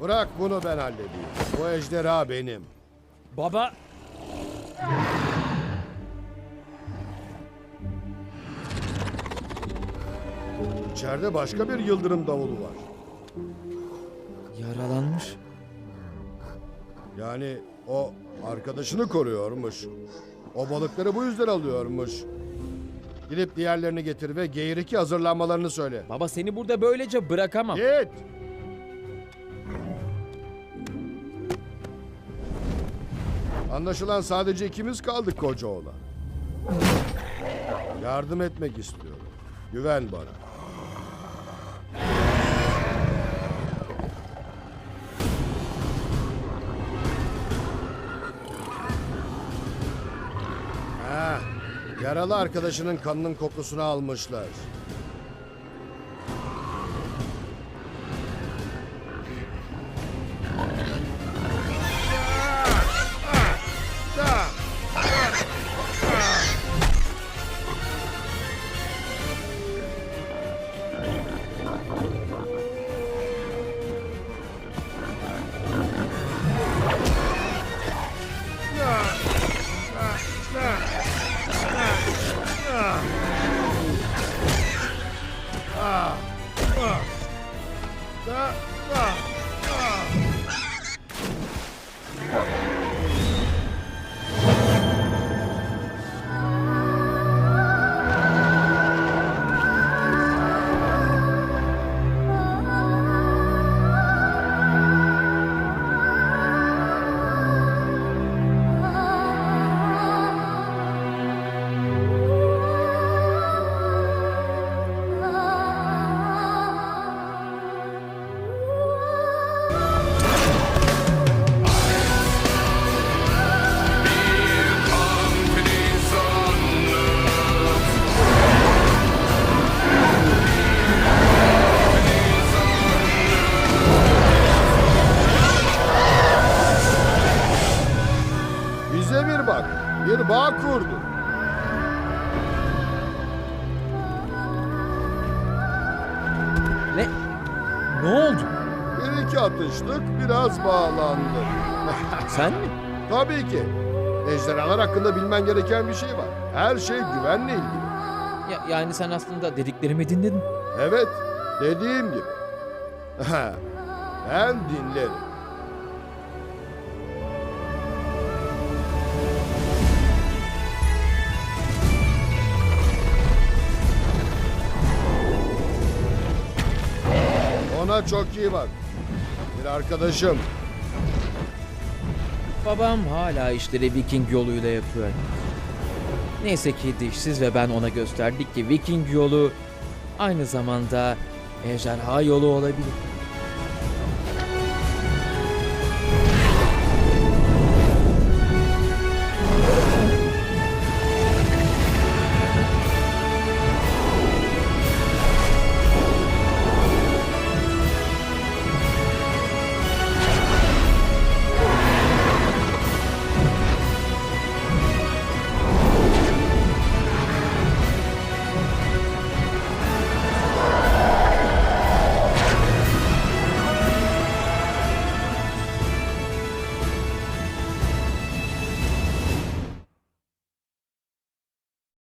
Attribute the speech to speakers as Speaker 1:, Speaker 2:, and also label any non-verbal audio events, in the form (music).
Speaker 1: Bırak bunu ben halledeyim. Bu ejderha benim.
Speaker 2: Baba
Speaker 1: İçeride başka bir yıldırım davulu var.
Speaker 2: yaralanmış.
Speaker 1: Yani o arkadaşını koruyormuş. O balıkları bu yüzden alıyormuş. Gidip diğerlerini getir ve geğiriki hazırlanmalarını söyle.
Speaker 2: Baba seni burada böylece bırakamam.
Speaker 1: Git! Anlaşılan sadece ikimiz kaldık koca oğlan. Yardım etmek istiyorum. Güven bana. Ha, yaralı arkadaşının kanının kokusunu almışlar. 十二十 Bize bir bak. Bir bağ kurdu.
Speaker 2: Ne? Ne oldu?
Speaker 1: Bir iki atıştık, biraz bağlandık. (laughs)
Speaker 2: Sen mi?
Speaker 1: Tabii ki. Ejderhalar hakkında bilmen gereken bir şey var. Her şey güvenle ilgili.
Speaker 2: Ya, yani sen aslında dediklerimi dinledin.
Speaker 1: Evet, dediğim gibi. (laughs) ben dinlerim. Ona çok iyi bak. Bir arkadaşım.
Speaker 2: Babam hala işleri Viking yoluyla yapıyor. Neyse ki dişsiz ve ben ona gösterdik ki Viking yolu aynı zamanda ejderha yolu olabilir.